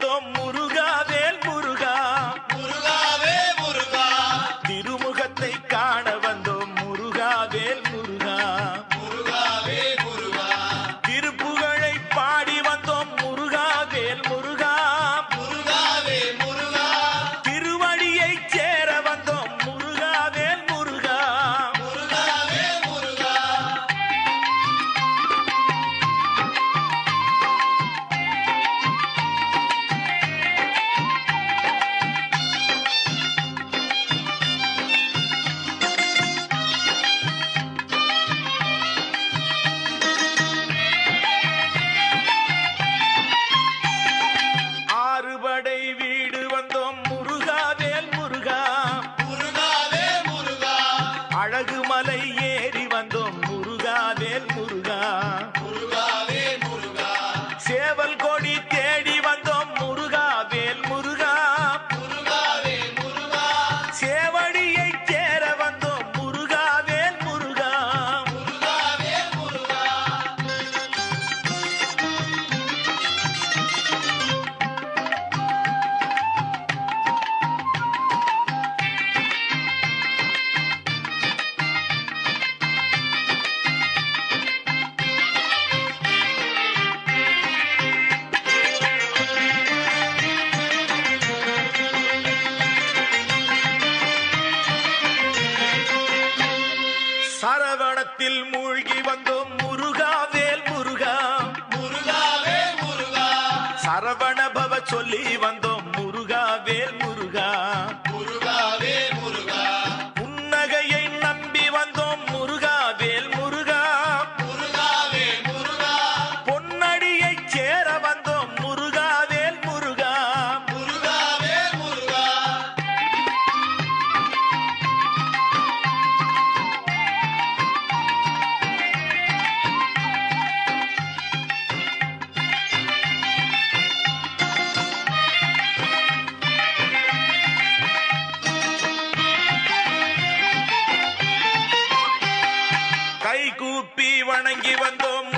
வந்தோம் முருகாவேல் முருகா. முருகாவே முருகா. திருமுகத்தை காண வந்தோம் முருகாவேல் முருகா. அழகு மலை ஏறி வந்தோம். ஞானத்தில் மூழ்கி வந்தோம் முருகாவேல் முருகா. முருகாவேல் முருகா. சரவண பவ சொல்லி வந்தோம் வணங்கி வந்தோம்.